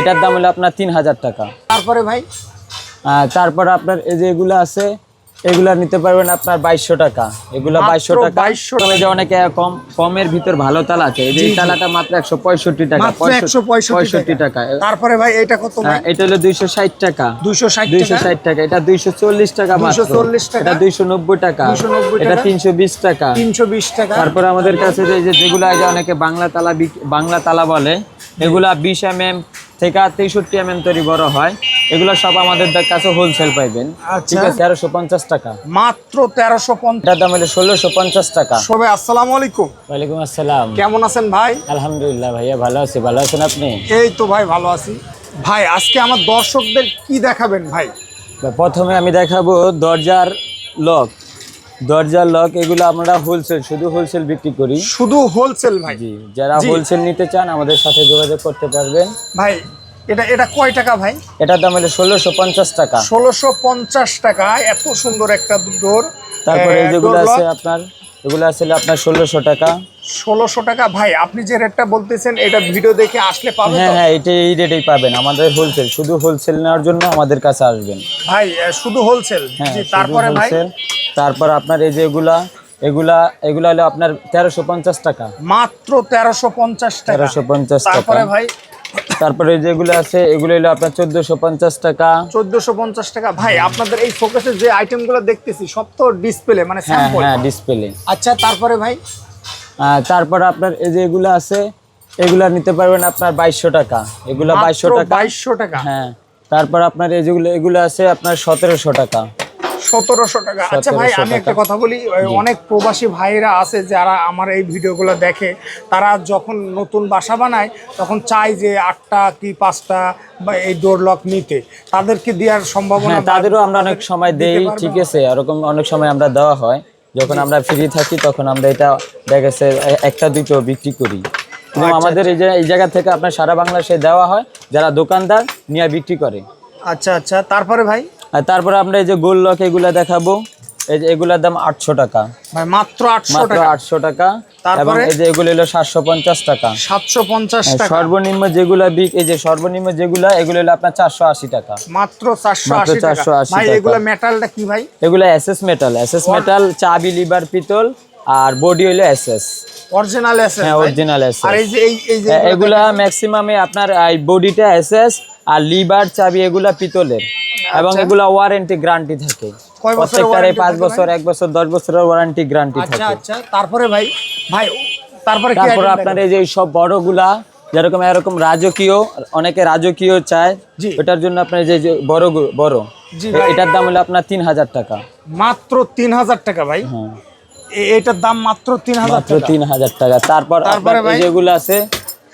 এটার দাম হলো আপনার তিন হাজার টাকা। তারপরে ভাই? তারপর আপনার এই যে এগুলো আছে এগুলা নিতে পারবেন আপনার বাইশশো টাকা। এগুলা বাইশশো টাকা। 2200 তবে যে অনেকে কম কমের ভিতর ভালো তালা আছে। এই যে তালাটা মাত্র একশো পঁয়ষট্টি টাকা। পঁয়ষট্টি টাকা। তারপরে ভাই এটা কত হ্যাঁ, এটা হলো দুইশো ষাট টাকা। দুইশো ষাট দুইশো ষাট টাকা। এটা দুইশো চল্লিশ টাকা মাত্র। 240 টাকা। এটা দুইশো নব্বই টাকা। এটা তিনশো বিশ টাকা। তিনশো বিশ টাকা? তারপরে আমাদের কাছে যে যেগুলো আগে অনেকে বাংলা তালা বাংলা তালা বলে এগুলা বিশ এম এম থেকে তেষট্টি এম এম তৈরি বড় হয়। এগুলো সব আমাদের কাছে হোলসেল পাইবেন। আচ্ছা। ঠিক আছে তেরোশো পঞ্চাশ টাকা। মাত্র তেরোশো পঞ্চাশ। দাম হলো ষোলোশো পঞ্চাশ টাকা। সবাই আসসালামু আলাইকুম। ওয়ালাইকুম আসসালাম। কেমন আছেন ভাই? আলহামদুলিল্লাহ ভাইয়া ভালো আছি। ভালো আছেন আপনি? এই তো ভাই ভালো আছি। ভাই আজকে আমার দর্শকদের কি দেখাবেন ভাই? প্রথমে আমি দেখাবো দরজার লক দরজার লক এগুলো আমরা হোলসেল শুধু হোলসেল বিক্রি করি। শুধু হোলসেল ভাই। জি যারা হোলসেল নিতে চান আমাদের সাথে যোগাযোগ করতে পারবেন। ভাই এটা এটা কয় টাকা ভাই? এটার দাম হলো ষোলোশো পঞ্চাশ টাকা। ষোলোশো পঞ্চাশ টাকা এত সুন্দর একটা ডোর তারপরে যেগুলো আছে আপনার এগুলো আছে আপনার ষোলোশো টাকা। ষোলোশো টাকা। ভাই আপনি যে রেটটা বলতেছেন এটা ভিডিও দেখে আসলে পাবেন হ্যাঁ? হ্যাঁ এটা এই রেটেই পাবেন। আমাদের হোলসেল শুধু হোলসেল নেওয়ার জন্য আমাদের কাছে আসবেন। ভাই শুধু হোলসেল হ্যাঁ তারপরে ভাই? তারপর আপনার এই যে এগুলা এগুলা এগুলা হলো আপনার তেরোশো পঞ্চাশ টাকা। মাত্র তেরোশো পঞ্চাশ তেরোশো পঞ্চাশ টাকা। তারপরে ভাই? তারপরে যেগুলো আছে এগুলো হলো আপনার চোদ্দোশো পঞ্চাশ টাকা। চোদ্দশো পঞ্চাশ টাকা। ভাই আপনাদের এই ফোকাসে যে আইটেমগুলো দেখতেছি সব তো ডিসপ্লে মানে হ্যাঁ হ্যাঁ ডিসপ্লে আচ্ছা তারপরে ভাই? তারপর আপনার এই যে এগুলো আছে এগুলা নিতে পারবেন আপনার বাইশশো টাকা। এগুলা বাইশশো টাকা। বাইশশো টাকা? হ্যাঁ তারপর আপনার এই যেগুলো এগুলো আছে আপনার সতেরোশো টাকা। সতেরোশো টাকা। আচ্ছা ভাই আমি একটা কথা বলি অনেক প্রবাসী ভাইরা আছে যারা আমার এই ভিডিওগুলো দেখে তারা যখন নতুন বাসা বানায় তখন চায় যে আটটা কি পাঁচটা বা এই ডোর লক নিতে। তাদেরকে দেওয়ার সম্ভাবনা হ্যাঁ তাদেরও আমরা অনেক সময় দেই ঠিক আছে এরকম অনেক সময় আমরা দেওয়া হয়। যখন আমরা ফ্রি থাকি তখন আমরা এটা দেখা গেছে একটা দুটো বিক্রি করি। এবং আচ্ছা, আমাদের এই যে এই জায়গা থেকে আপনার সারা বাংলাদেশে দেওয়া হয় যারা দোকানদার নিয়ে বিক্রি করে। আচ্ছা আচ্ছা। তারপরে ভাই? তারপরে আমরা এই যে গোল লক এগুলা দেখাবো। এই যে এগুলার দাম আটশো টাকা। মাত্র আটশো মাত্র টাকা। আটশো টাকা। তারপরে? এবং এই যে এগুলো হলো সাতশো পঞ্চাশ টাকা। সাতশো পঞ্চাশ হ্যাঁ, সর্বনিম্ন যেগুলা বিক এই যে সর্বনিম্ন যেগুলা এগুলো হলো আপনার চারশো আশি টাকা। মাত্র চারশো মাত্র আশি। এগুলো মেটালটা কি ভাই? এগুলো এসএস মেটাল এসএস মেটাল চাবি লিভার পিতল। আর বডি হইল এসএস অরিজিনাল আছে হ্যাঁ অরিজিনাল এসএস আর এই যে এই যে এগুলা ম্যাক্সিমামে আপনার এই বডিটা এসএস আর লিভার চাবি এগুলা পিতলের। এবং এগুলা ওয়ারেন্টি গ্যারান্টি থাকে। আচ্ছা। কয় বছরের প্রত্যেকটারে warranty পাঁচ বছর এক বছর দশ বছরের ওয়ারেন্টি গ্যারান্টি আচ্ছা থাকে। আচ্ছা। আচ্ছা তারপরে ভাই ভাই তারপরে কি তারপর আপনার এই যে সব বড়গুলা যেরকম এরকম রাজকীয় অনেকে রাজকীয় চায়। ওটার জন্য আপনার যে বড় বড়। জি। এটার দাম হলো আপনার তিন হাজার টাকা। মাত্র তিন হাজার টাকা ভাই? হ্যাঁ। এটার দাম মাত্র তিন হাজার মাত্র তিন হাজার টাকা। তারপর তারপরে? যেগুলো আছে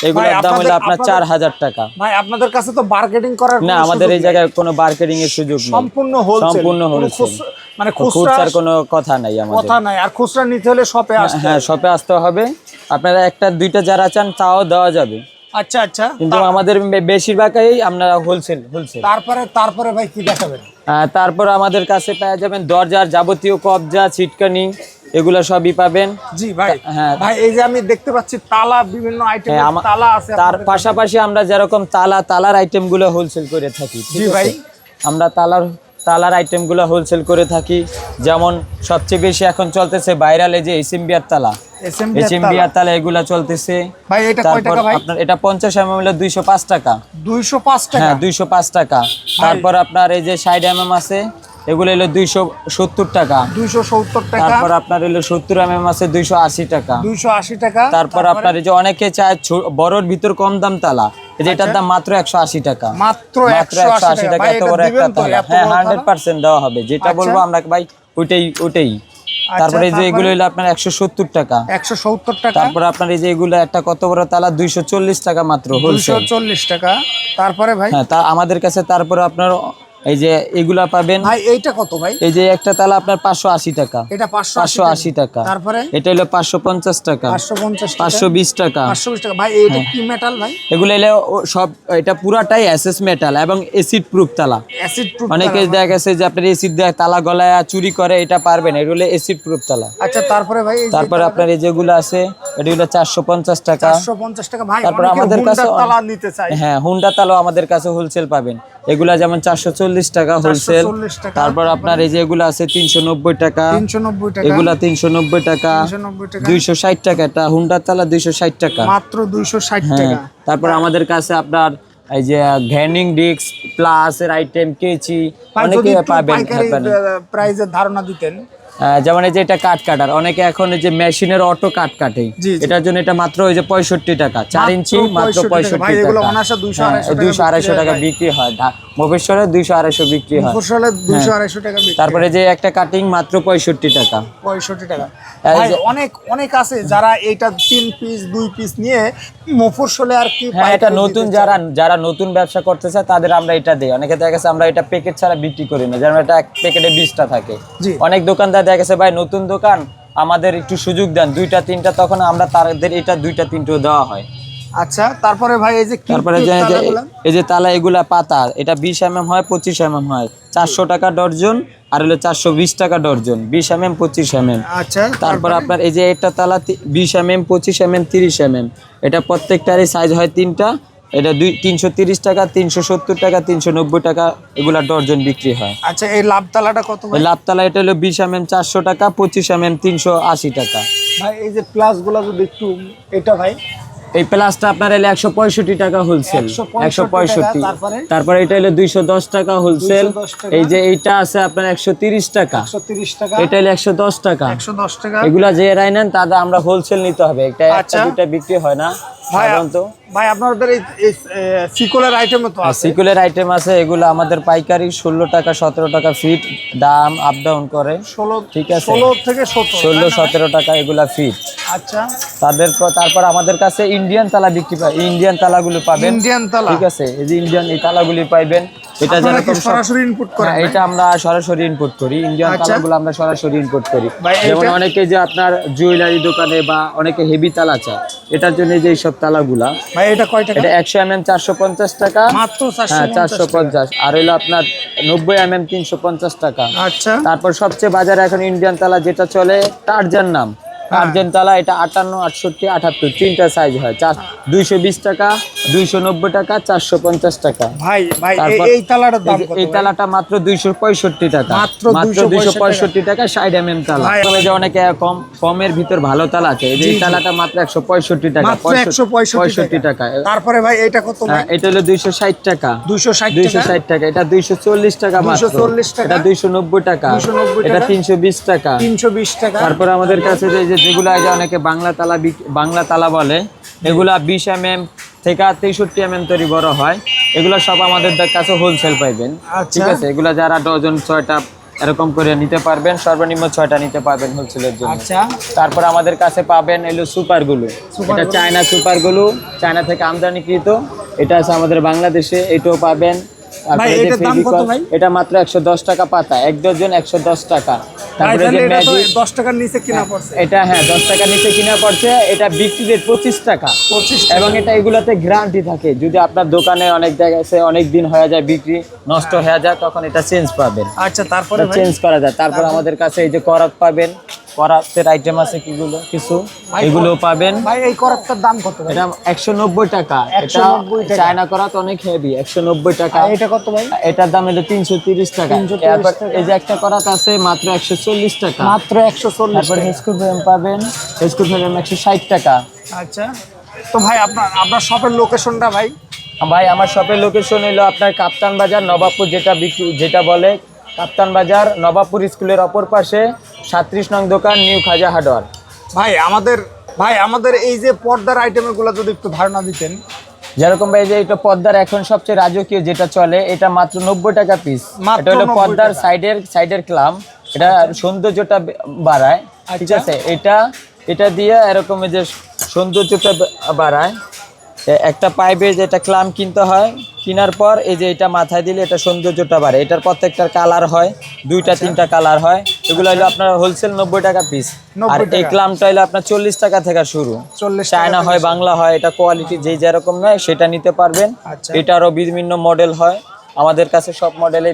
এগুলোর দাম হলো আপনার চার হাজার টাকা। ভাই আপনাদের কাছে তো মার্কেটিং করার না আমাদের এই জায়গায় কোনো মার্কেটিং এর সুযোগ নেই। সম্পূর্ণ হোলসেল সম্পূর্ণ হোলসেল মানে খুচরার কোনো কথা নাই আমাদের। কথা নাই। আর খুচরা নিতে হলে শপে আসতে হ্যাঁ শপে আসতে হবে। আপনারা একটা দুইটা যারা চান তাও দেওয়া যাবে। আচ্ছা আচ্ছা। কিন্তু আমাদের বেশিরভাগই আপনারা হোলসেল হোলসেল তারপরে তারপরে ভাই কি দেখাবেন? আহ, তারপর আমাদের কাছে পেয়ে যাবেন দরজার যাবতীয় কবজা ছিটকানি এগুলো সবই পাবেন। জি ভাই। হ্যাঁ। ভাই এই যে আমি দেখতে পাচ্ছি তালা বিভিন্ন আইটেম হ্যাঁ, তালা আছে তার পাশাপাশি আমরা যেরকম তালা তালার আইটেমগুলো হোলসেল করে থাকি জি ভাই। আমরা তালার তালার আইটেমগুলো হোলসেল করে থাকি। যেমন সবচেয়ে বেশি এখন চলতেছে ভাইরাল এই যে এসএমবিআর তালা। এসএমবিআর তালা। এগুলা চলতেছে। ভাই এটা কয় টাকা ভাই? আপনার এটা পঞ্চাশ এম হলো দুইশো পাঁচ টাকা। দুইশো পাঁচ টাকা? হ্যাঁ দুইশো পাঁচ টাকা। তারপর আপনার এই যে ষাট এম আছে এগুলো হলো দুইশো সত্তর টাকা। দুইশো সত্তর টাকা। তারপর আপনার হলো সত্তর এম আছে দুইশো আশি টাকা। দুইশো আশি টাকা। তারপর আপনার এই যে অনেকে চায় বড়র ভিতর কম দাম তালা। এই যে এটার দাম মাত্র একশো আশি টাকা। মাত্র একশো আশি টাকা। এত বড় একটা তালা। হ্যাঁ হান্ড্রেড পার্সেন্ট দেওয়া হবে। যেটা আচ্ছা। বলব আমরা ভাই ওইটাই ওইটাই। তারপরে যে এগুলো হলো আপনার একশো সত্তর টাকা। একশো সত্তর টাকা। তারপর আপনার এই যে এগুলো একটা কত বড় তালা? দুইশো চল্লিশ টাকা মাত্র দুইশো চল্লিশ টাকা। তারপরে ভাই? হ্যাঁ তা আমাদের কাছে তারপরে আপনার এই যে এগুলা পাবেন। ভাই এইটা কত ভাই? এই যে একটা তালা আপনার পাঁচশো আশি টাকা। এটা পাঁচশো পাঁচশো আশি টাকা। তারপরে? এটা হলো পাঁচশো পঞ্চাশ টাকা। পাঁচশো পঞ্চাশ পাঁচশো বিশ টাকা। পাঁচশো বিশ টাকা। ভাই এইটা কি মেটাল ভাই? এগুলো ও- সব এটা পুরাটাই এসএস মেটাল এবং এসিড প্রুফ তালা। অ্যাসিড প্রুফ অনেকে দেখা গেছে যে আপনার এসিড দেয় তালা গলায় চুরি করে এটা পারবেন এগুলো এসিড প্রুফ তালা। আচ্ছা তারপরে ভাই তারপরে আপনার এই যেগুলো আছে এটি হলো চারশো পঞ্চাশ টাকা। চারশো পঞ্চাশ টাকা। ভাই তারপর আমাদের কাছে তালা নিতে চাই হ্যাঁ হুন্ডা আমাদের কাছে হোলসেল পাবেন। এগুলা যেমন চারশো চল্লিশ টাকা হোলসেল তারপর আপনার এই যে এগুলো আছে তিনশো নব্বই টাকা। তিনশো নব্বই টাকা। এগুলা তিনশো নব্বই টাকা। তিনশো নব্বই টাকা। দুইশো ষাট টাকা। এটা হুন্ডা তালা দুইশো ষাট টাকা। মাত্র দুইশো ষাট হ্যাঁ টাকা। তারপর আমাদের কাছে আপনার এই যে ঘ্যানিং ডিস্ক প্লাস এর আইটেম কেচি অনেকে পাবেন প্রাইজের ধারণা দিতেন। যেমন এই যে এটা কাঠ কাটার অনেকে এখন এই যে মেশিনের অটো কাঠ কাটে। জি। এটার জন্য এটা মাত্র ওই যে পঁয়ষট্টি টাকা চার ইঞ্চি মাত্র পঁয়ষট্টি ভাই, এগুলো টাকা। অনায়াসে 200 250 টাকা 200 আড়াইশো টাকা বিক্রি হয়। মফস্বরে দুইশো আড়াইশো বিক্রি হয়। দুইশো আড়াইশো টাকা তারপরে যে একটা কাটিং মাত্র পঁয়ষট্টি টাকা। পঁয়ষট্টি টাকা। অনেক অনেক আছে যারা এইটা তিন পিস দুই পিস নিয়ে মফস্বলে আর কি হ্যাঁ এটা নতুন যারা যারা নতুন ব্যবসা করতে চায় তাদের আমরা এটা দিই। অনেকে দেখা গেছে আমরা এটা প্যাকেট ছাড়া বিক্রি করি না। যেমন এটা প্যাকেটে বিশটা থাকে। অনেক দোকানদার দেখা গেছে ভাই নতুন দোকান আমাদের একটু সুযোগ দেন দুইটা তিনটা তখন আমরা তাদের এটা দুইটা তিনটেও দেওয়া হয়। আচ্ছা তারপরে ভাই এই যে তারপরে? এই যে তালা এগুলা পাতা এটা বিশ এম এম হয় পঁচিশ এম এম হয়। চারশো টাকা ডর্জন আর হলো চারশো বিশ টাকা ডর্জন বিশ এম এম পঁচিশ এম এম আচ্ছা তারপর আপনার এই যে এটা তালা বিশ এম এম পঁচিশ এম এম তিরিশ এম এম এটা প্রত্যেকটারই সাইজ হয় তিনটা এটা দুই তিনশো তিরিশ টাকা তিনশো সত্তর টাকা তিনশো নব্বই টাকা এগুলা ডর্জন বিক্রি হয়। আচ্ছা এই লাভ তালাটা কত লাভতালা এটা হলো বিশ এম এম চারশো টাকা পঁচিশ এম এম তিনশো আশি টাকা। ভাই এই যে প্লাসগুলা যদি একটু এটা ভাই? এই প্লাসটা আপনার এলে একশো পঁয়ষট্টি টাকা হোলসেল একশো পঁয়ষট্টি তারপরে? এটা হলো দুইশো দশ টাকা হোলসেল এই যে এইটা আছে আপনার একশো তিরিশ টাকা। এটা হলো একশো দশ টাকা। একশো দশ টাকা। এগুলা যে রাই নেন তাদের আমরা হোলসেল নিতে হবে। একটা একটা আচ্ছা। দুটা বিক্রি হয় না। সাধারণত। ভাই আপনাদের এই এই, সিকলের আইটেমও তো আছে। সিকুলের আইটেম আছে এগুলো আমাদের পাইকারি ষোলো টাকা সতেরো টাকা ফিট দাম আপ ডাউন করে। ঠিক আছে। ষোলো থেকে টাকা এগুলা ফিট আচ্ছা। তাদের পর- তারপর আমাদের কাছে ইন্ডিয়ান তালা বিক্রি পায়। ইন্ডিয়ান তালাগুলো পাবেন। ইন্ডিয়ান তালা। ঠিক আছে? এই যে ইন্ডিয়ান এই তালা গুলি পাইবেন। এটা যেরকম সরাসরি ইনপুট করেন হ্যাঁ, এটা আমরা সরাসরি ইনপুট করি। ইন্ডিয়ান আচ্ছা। তালাগুলো আমরা সরাসরি ইনপুট করি। যেমন অনেকে যে আপনার জুয়েলারি দোকানে বা অনেকে হেভি তালা চায় এটার জন্য যে এইসব তালাগুলা ভাই এটা কয় টাকা? এটা একশো এম এম চারশো পঞ্চাশ টাকা। মাত্র চারশো হ্যাঁ চারশো পঞ্চাশ। আর হইল আপনার নব্বই এম এম তিনশো পঞ্চাশ টাকা। আচ্ছা। তারপর সবচেয়ে বাজারে এখন ইন্ডিয়ান তালা যেটা চলে টার্জান নাম। টার্জান তালা এটা আটান্ন আটষট্টি আটাত্তর তিনটা সাইজ হয়। চার দুইশো বিশ টাকা। দুইশো নব্বই টাকা চারশো পঞ্চাশ টাকা। ভাই ভাই এই- তালাটার দাম এই কত এই তালাটা মাত্র দুইশো পঁয়ষট্টি টাকা। মাত্র মাত্র 265 দুইশো পঁয়ষট্টি টাকা ষাট এম এম তালা। তবে যে অনেকে কম কমের ভিতর ভালো তালা আছে। এই যে তালাটা মাত্র একশো পঁয়ষট্টি টাকা একশো পঁয়ষট্টি টাকা। তারপরে ভাই এটা কত হ্যাঁ, এটা হলো দুইশো ষাট টাকা। দুইশো ষাট দুইশো টাকা ষাট টাকা। এটা দুইশো চল্লিশ টাকা মাত্র। 240 টাকা। এটা দুইশো নব্বই টাকা। 290 এটা টাকা। তিনশো বিশ টাকা। তিনশো বিশ টাকা? তারপর আমাদের কাছে যে যেগুলো আছে অনেকে বাংলা তালা বাংলা তালা বলে এগুলা বিশ এম এম থেকে তেষট্টি এম এম তৈরি বড় হয়। এগুলো সব আমাদের কাছে হোলসেল পাইবেন। আচ্ছা। ঠিক আছে? এগুলো যারা ডজন ছয়টা এরকম করে নিতে পারবেন সর্বনিম্ন ছয়টা নিতে পারবেন হোলসেলের জন্য। আচ্ছা। তারপর আমাদের কাছে পাবেন এলো সুপারগুলো এটা চায়না সুপারগুলো চায়না থেকে আমদানিকৃত। এটা আছে আমাদের বাংলাদেশে। এটাও পাবেন ভাই, এটার দাম কত ভাই? এটা মাত্র একশো দশ টাকা পাতা এক ডজন টাকা। তারপরে যে ম্যাজিক দশ টাকার নিচে কিনা পড়ছে। এটা হ্যাঁ দশ টাকা নিচে কিনা পড়ছে এটা বিক্রি রেট পঁচিশ টাকা। পঁচিশ এবং এটা এগুলাতে গ্যারান্টি থাকে। যদি আপনার দোকানে অনেক জায়গায় সে অনেক দিন হয়ে যায় বিক্রি নষ্ট হয়ে যায় তখন এটা চেঞ্জ পাবেন। আচ্ছা তারপরে চেঞ্জ করা যায়। তারপর? আমাদের কাছে এই যে করাত পাবেন করাতের আইটেম আছে কিগুলো কিছু? এগুলো পাবেন। ভাই এই করাতটার দাম কত ভাই? এটা একশো নব্বই টাকা। এটা 190। চায়না করাত অনেক হেভি একশো নব্বই টাকা। এটা কত ভাই? এটার দাম হলো তিনশো তিরিশ টাকা। 330 টাকা। এই যে একটা করাত আছে মাত্র একশো চল্লিশ টাকা। মাত্র একশো চল্লিশ তারপর হেস্কুল ফ্রেম পাবেন। হেস্কুল ফ্রেম একশো ষাট টাকা। আচ্ছা। তো ভাই আপনার আপনার শপের লোকেশনটা ভাই? ভাই আমার শপের লোকেশন হলো আপনার কাপ্তান বাজার নবাবপুর যেটা যেটা বলে কাপ্তান বাজার নবাবপুর স্কুলের অপর পাশে। সাত্রিশ নং দোকান নিউ খাজা হার্ডওয়ার ভাই আমাদের ভাই আমাদের এই যে পর্দার আইটেমগুলো যদি একটু ধারণা দিতেন। যেরকম ভাই যে এটা পদ্মার এখন সবচেয়ে রাজকীয় যেটা চলে এটা মাত্র নব্বই টাকা পিস এটা হলো 90 পদ্মার সাইডের সাইডের ক্লাম এটা সৌন্দর্যটা বাড়ায় ঠিক আচ্ছা। আছে? এটা এটা দিয়ে এরকম যে সৌন্দর্যটা বাড়ায়। একটা পাইপে যেটা ক্লাম কিনতে হয় কেনার পর এই যে এটা মাথায় দিলে এটা সৌন্দর্যটা বাড়ে। এটার প্রত্যেকটার কালার হয় দুইটা তিনটা কালার হয়। এগুলো হলো আপনার হোলসেল নব্বই টাকা পিস আর এই। ক্লামটা হলো আপনার চল্লিশ টাকা থেকে শুরু। চায়না হয় বাংলা হয় এটা কোয়ালিটি যে যেরকম নয় সেটা নিতে পারবেন। আচ্ছা। এটারও বিভিন্ন মডেল হয়। আমাদের কাছে সব মডেলের